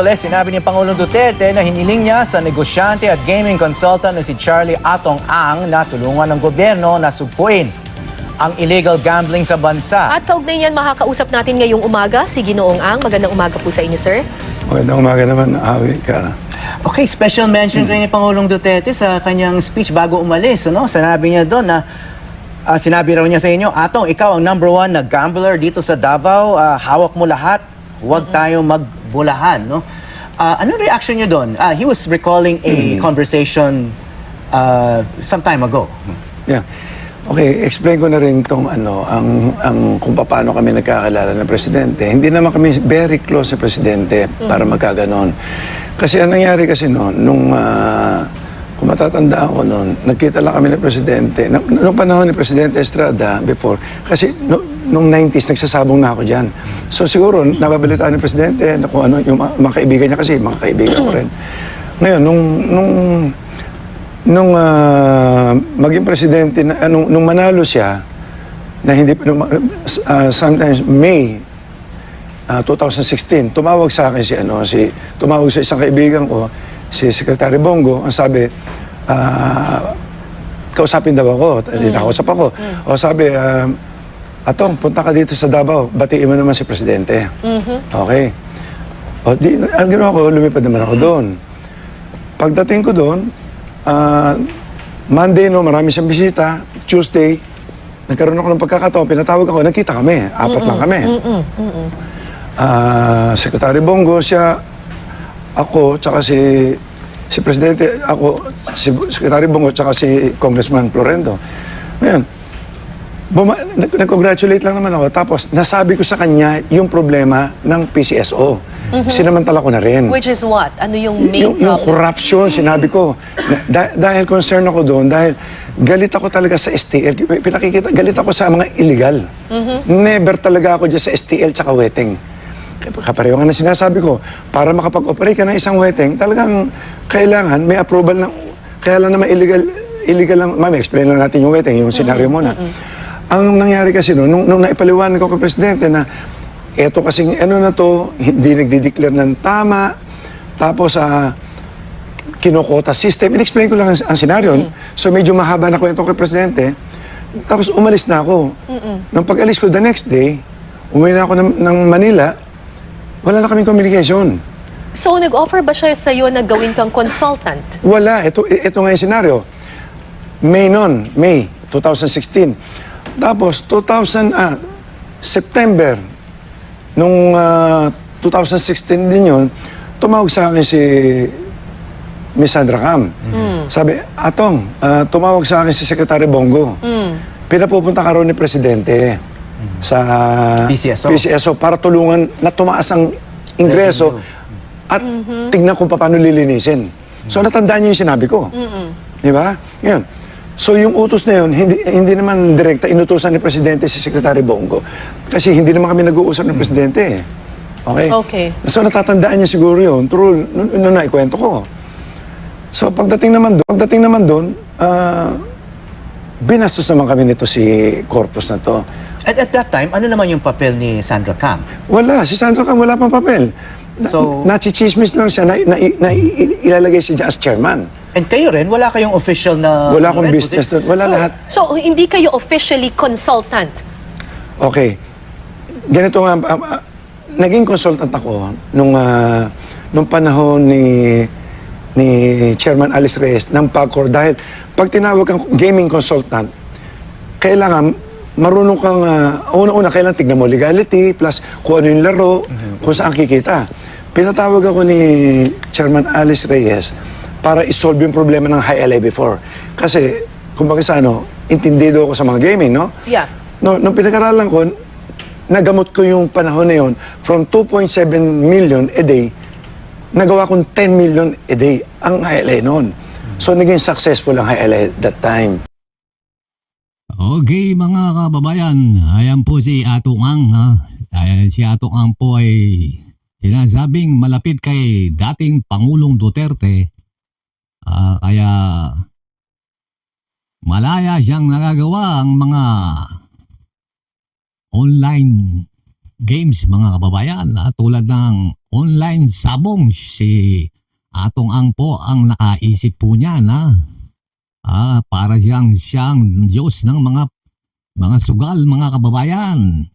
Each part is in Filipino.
Miyerkules, sinabi ni Pangulong Duterte na hiniling niya sa negosyante at gaming consultant na si Charlie Atong Ang na tulungan ng gobyerno na sugpuin ang illegal gambling sa bansa. At kaugnay niyan, makakausap natin ngayong umaga si Ginoong Ang. Magandang umaga po sa inyo, sir. Magandang umaga naman, Awi, Kara. Okay, special mention kayo ni Pangulong Duterte sa kanyang speech bago umalis. Ano? Sinabi niya doon na ah, sinabi raw niya sa inyo, Atong, ikaw ang number one na gambler dito sa Davao. Ah, hawak mo lahat. Huwag tayo magbulahan. No? Ah, anong reaction niyo doon? Ah, he was recalling a conversation ah, some time ago. Yeah. Okay, explain ko na rin tong ano, ang, ang kung paano kami nagkakilala ng presidente. Hindi naman kami very close sa presidente para magkaganon. Kasi ang nangyari kasi noon, nung uh, kung matatandaan ko noon, nagkita lang kami ng presidente. Na, nung panahon ni Presidente Estrada, before, kasi no, nung 90s, nagsasabong na ako dyan. So siguro, nababalitaan ni presidente na kung ano, yung mga, mga kaibigan niya kasi, mga kaibigan ko rin. Ngayon, nung, nung nung ah, maging presidente na ah, nung, nung manalo siya na hindi nung, ah, sometimes May ah, 2016 tumawag sa akin si ano si tumawag sa isang kaibigan ko si Secretary Bongo ang sabi ah, kausapin daw ako mm. nakausap ako o sabi ah, Atong, punta ka dito sa Davao, batiin mo naman si Presidente. Okay. O, di, ang ginawa ko, lumipad naman ako doon. Pagdating ko doon, ah, Monday, no, marami siyang bisita. Tuesday, nagkaroon ako ng pagkakataon, pinatawag ako, nagkita kami. Apat lang kami. Ah, Secretary Bongo, siya, ako, tsaka si si Presidente, ako, si Secretary Bongo, tsaka si Congressman Florendo. Ngayon, buma- nag- nag-congratulate lang naman ako. Tapos, nasabi ko sa kanya yung problema ng PCSO. Sinamantala ko na rin. Which is what? Ano yung main Yung, yung problem? corruption, sinabi ko. Na- da- dahil concern ako doon, dahil galit ako talaga sa STL. Pinakikita, galit ako sa mga illegal. Never talaga ako dyan sa STL tsaka weteng. Kapareho nga na sinasabi ko, para makapag-operate ka ng isang weteng, talagang kailangan may approval ng, kaya lang naman illegal, illegal lang, ma'am, explain lang natin yung weteng, yung scenario muna. Ang nangyari kasi noon, nung, nung naipaliwanag ko kay Presidente na eto kasing ano na to, hindi nagdi-declare ng tama, tapos ah kinokota system. In-explain ko lang ang, ang senaryo. So medyo mahaba na kwento kay Presidente. Tapos umalis na ako. Nung pag-alis ko the next day, umuwi na ako ng, ng Manila, wala na kaming communication. So, nag-offer ba siya sa iyo na gawin kang consultant? Wala. Ito, ito nga yung senaryo. May noon, May 2016. Tapos 2000, ah, September, nung ah, 2016 din yun, tumawag sa akin si Miss Sandra Cam. Sabi, Atong, ah, tumawag sa akin si Secretary Bongo. Pinapupunta ka raw ni Presidente sa PCSO. PCSO para tulungan na tumaas ang ingreso at tignan kung paano lilinisin. So natandaan niya yung sinabi ko. Di ba? Ngayon, so yung utos na yun, hindi, hindi naman direkta inutusan ni Presidente si Secretary Bongo. Kasi hindi naman kami nag-uusap ng Presidente eh. Okay? Okay. So natatandaan niya siguro yun. True, nung nung naikwento ko. So pagdating naman doon, pagdating naman doon, ah, binastos naman kami nito si Corpus na to. At at that time, ano naman yung papel ni Sandra Cam? Wala, si Sandro Cam wala pang papel. Na, So- nachichismis lang siya na, na, na, i- ilalagay siya as chairman. And kayo rin, wala kayong official na... Wala akong rin, business doon. Wala So, lahat. So, hindi kayo officially consultant? Okay. Ganito nga, ah, ah, naging consultant ako nung, ah, nung panahon ni ni Chairman Alice Reyes ng PAGCOR dahil pag tinawag kang gaming consultant, kailangan marunong kang, ah, una-una, kailangan tignan mo legality, plus kung ano yung laro, kung saan kikita. Pinatawag ako ni Chairman Alice Reyes para isolve yung problema ng high LA before. Kasi, kumbaga sa ano, intindido ako sa mga gaming, no? Yeah. No, nung pinag-aralan ko, nagamot ko yung panahon na yun from 2.7 million a day, nagawa kong 10 million a day ang HLA noon. So, naging successful ang HLA that time. Okay mga kababayan, ayan po si Atong Ang. Ha? Ayan, si Atong Ang po ay sinasabing malapit kay dating Pangulong Duterte. Kaya malaya siyang nagagawa ang mga online games mga kababayan. ah, tulad ng online sabong. Si Atong Ang po ang nakaisip po niya na ah, para siyang siyang Diyos ng mga mga sugal, mga kababayan.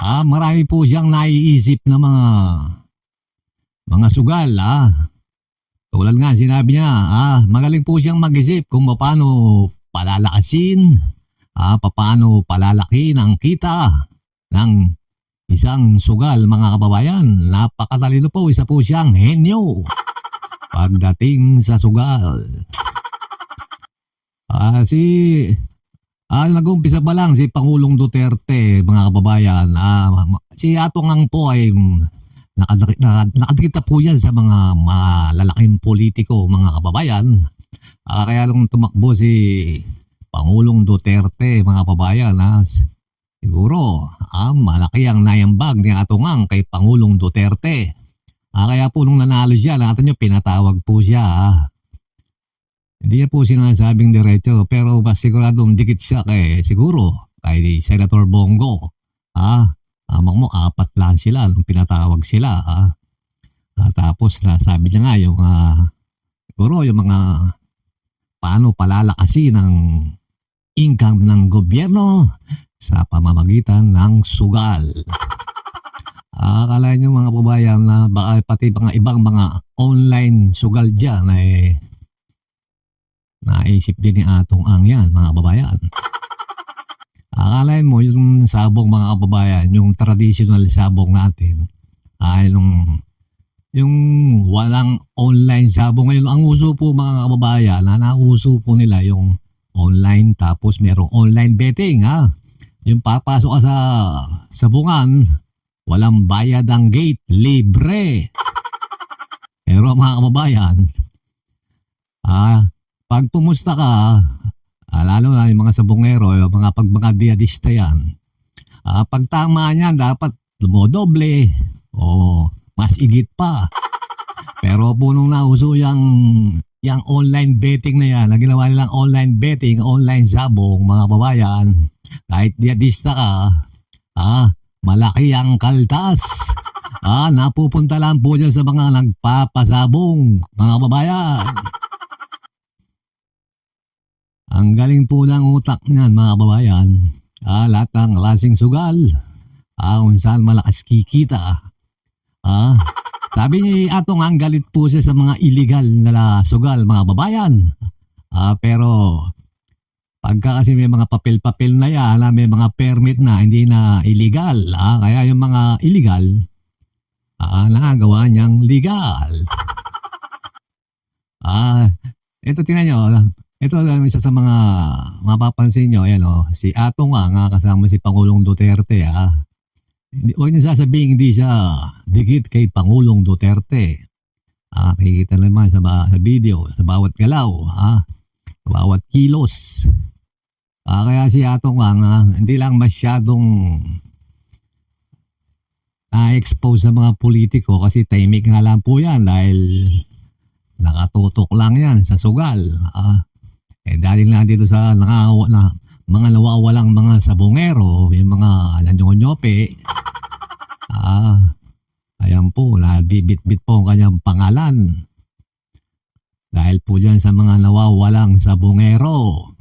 Ah, marami po siyang naiisip na mga mga sugal, ah. Tulad nga, sinabi niya, ah, magaling po siyang mag-isip kung paano palalakasin, ah, paano palalaki ang kita ng isang sugal, mga kababayan. Napakatalino po, isa po siyang henyo pagdating sa sugal. Ah, si Ah, nag-umpisa pa lang si Pangulong Duterte, mga kababayan. Ah, si Atong Ang po ay mm, nakadaki- naka- nakadikita po yan sa mga malalaking politiko, mga kababayan. Ah, kaya nung tumakbo si Pangulong Duterte, mga kababayan, ah, siguro ah, malaki ang nayambag ni Atong Ang kay Pangulong Duterte. Ah, kaya po nung nanalo siya, natin nyo, pinatawag po siya. Ah. Hindi niya po sinasabing diretso pero mas siguradong dikit siya kay siguro kay Senator Bongo. Ah, amang mo apat lang sila nung pinatawag sila. Ah. Ah, tapos na sabi niya nga yung ah, siguro yung mga paano palalakasin ng income ng gobyerno sa pamamagitan ng sugal. Ah, Akala niyo mga kababayan na baka pati mga ibang mga online sugal dyan ay Naisip din ni Atong Ang yan, mga kababayan. Akalain mo yung sabong mga kababayan, yung traditional sabong natin, ay nung yung walang online sabong ngayon. Ang uso po mga kababayan, na nauso po nila yung online tapos merong online betting ha. Yung papasok ka sa sabungan, walang bayad ang gate, libre. Pero mga kababayan, ah, pag pumusta ka, ah, lalo na yung mga sabongero, yung mga pag diadista yan, ah, pag tama niyan, dapat dumodoble o mas igit pa. Pero po nung nauso yung, yung online betting na yan, na ginawa nilang online betting, online sabong, mga babayan, kahit diadista ka, ah, malaki ang kaltas. Ah, napupunta lang po dyan sa mga nagpapasabong, mga babayan. Ang galing po ng utak niyan mga kababayan. Ah, lahat ng klaseng sugal. Ah, kung saan malakas kikita. Ah, sabi ni Atong ang galit po siya sa mga illegal na sugal mga kababayan. Ah, pero pagka kasi may mga papel-papel na yan, ah, may mga permit na hindi na illegal. Ah, kaya yung mga illegal, ah, nagagawa niyang legal. Ah, ito tingnan nyo, ito lang isa sa mga mapapansin nyo, ayan o, si Atong nga, nga kasama si Pangulong Duterte, ah. Huwag niyo sasabihin hindi siya dikit kay Pangulong Duterte. Ah, nakikita naman sa, ba- sa video, sa bawat galaw, ah, sa bawat kilos. Ah, kaya si Atong nga, nga, hindi lang masyadong na-expose sa mga politiko kasi timing nga lang po yan dahil nakatutok lang yan sa sugal. Ah, eh dahil na dito sa nangawa na mga nawawalang mga sabongero, yung mga nyope ah, ayan po, nabibit-bit po ang kanyang pangalan. Dahil po dyan sa mga nawawalang sabongero.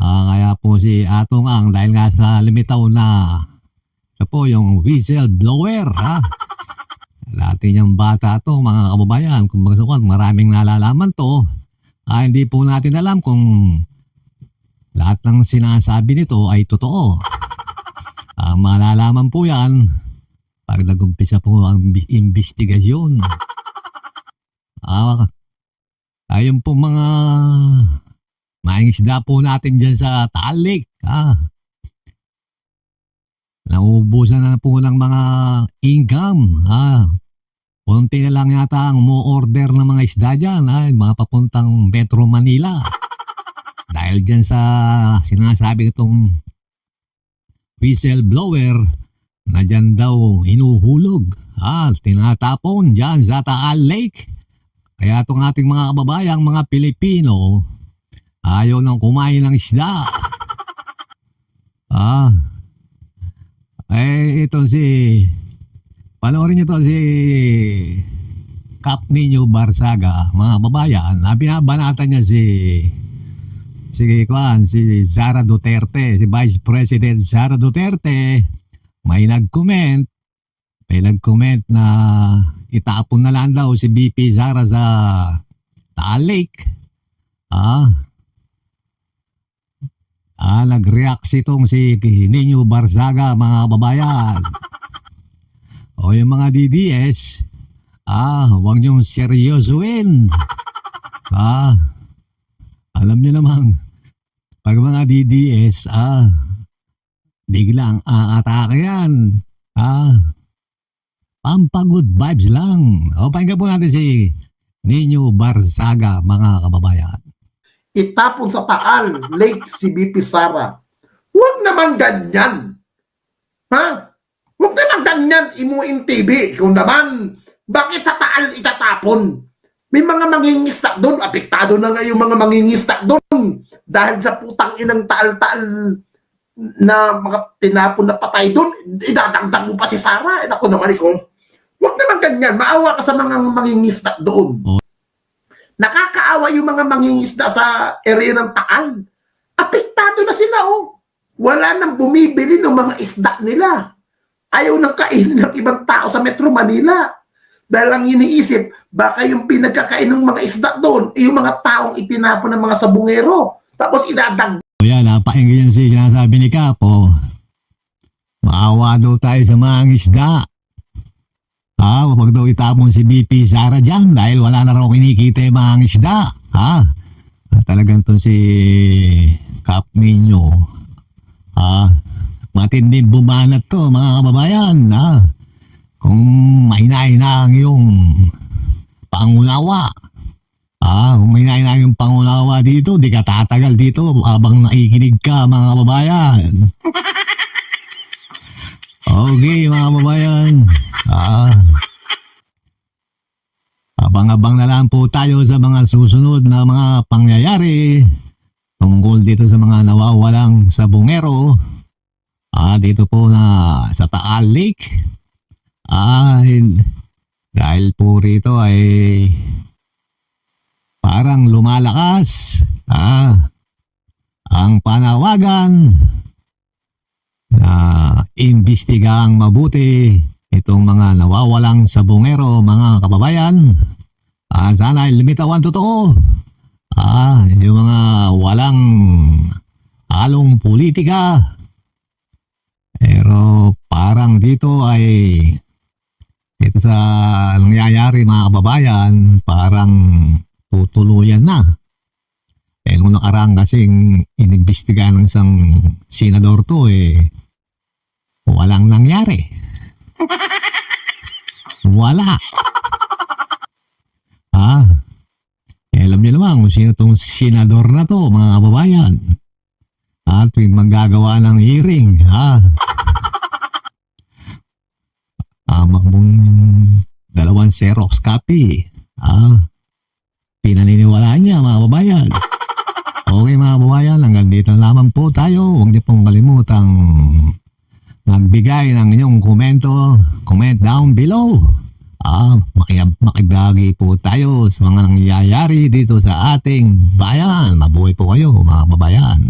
Ah, kaya po si Atong Ang, dahil nga sa limitaw na ito po yung whistleblower, ha? Dati niyang bata to, mga kababayan. Kung magkasukan, maraming nalalaman to. Ah, hindi po natin alam kung lahat ng sinasabi nito ay totoo. Ah, malalaman po yan pag nagumpisa po ang investigasyon. Ah, ayun po mga maing isda po natin dyan sa Talik. Ah, naubusan na po ng mga income. Ah, Konti na lang yata ang mo-order ng mga isda dyan, ay, mga papuntang Metro Manila. Dahil dyan sa sinasabi itong whistleblower na dyan daw hinuhulog. Ah, tinatapon dyan sa Taal Lake. Kaya itong ating mga kababayang mga Pilipino, ayaw nang kumain ng isda. Ah, eh, ito si panoorin niyo to si Cap Nino Barsaga, mga babayan, na binabanatan niya si si Kwan, si Sara Duterte, si Vice President Sara Duterte, may nag-comment, may nag-comment na itapon na lang daw si BP Sara sa Taal Lake. Ah, ah nag-react si itong si Nino Barsaga, mga babayan. O yung mga DDS, ah, huwag niyong seryosoin. Ah, alam niyo namang, pag mga DDS, ah, biglang aatake yan. Ah, pampagood vibes lang. O, pakinggan po natin si Nino Barsaga, mga kababayan. itapon sa Taal Lake si BP Sara. Huwag naman ganyan. Ha? Huwag naman ganyan, imuin TV. Kung naman, bakit sa Taal itatapon? May mga mangingisda doon, apektado na nga yung mga mangingisda doon. Dahil sa putang inang taal-taal na mga tinapon na patay doon, idadagdag mo pa si Sara. Eh, naku naman ikaw. Huwag naman ganyan, maawa ka sa mga mangingisda doon. Nakakaawa yung mga mangingisda sa area ng Taal. Apektado na sila, oh. Wala nang bumibili ng mga isda nila. Ayaw nang kainin ng ibang tao sa Metro Manila. Dahil ang iniisip, baka yung pinagkakain ng mga isda doon, eh, yung mga taong itinapon ng mga sabungero. Tapos idadag O yan, napakinggan yung si sinasabi ni Capo. Maawa daw tayo sa mga isda. Ha, wag daw itapon si BP Sara dyan dahil wala na raw kinikita yung mga isda. Ha? Talagang to si Cap ninyo. Ha? Matinding bumanat to mga kababayan. Ha? Kung mahina-hina ang iyong pangunawa. Ah, kung may naina yung pangunawa dito, di ka tatagal dito habang nakikinig ka mga kababayan. Okay, mga kababayan. Ah. Abang-abang na lang po tayo sa mga susunod na mga pangyayari tungkol dito sa mga nawawalang sabungero. Ah, dito po na sa Taal Lake. Ah, dahil po rito ay parang lumalakas ah, ang panawagan na imbestigang mabuti itong mga nawawalang sabungero mga kababayan. Ah, sana ay limitawan totoo. Ah, yung mga walang halong politika. Pero parang dito ay ito sa nangyayari mga kababayan, parang tutuluyan na. Eh, nung nakaraan kasing inimbestigahan ng isang senador to, eh, walang nangyari. Wala. Ah, eh, alam niyo naman kung sino tong senador na to, mga kababayan. At tuwing maggagawa ng hearing, ha? Amak mong dalawang Xerox copy. Ah, pinaniniwalaan niya mga kababayan. Okay mga kababayan, hanggang dito lamang po tayo. Huwag niyo pong kalimutang magbigay ng inyong komento, comment down below. Ah, makiyab, makibagi po tayo sa mga nangyayari dito sa ating bayan. Mabuhay po kayo mga kababayan.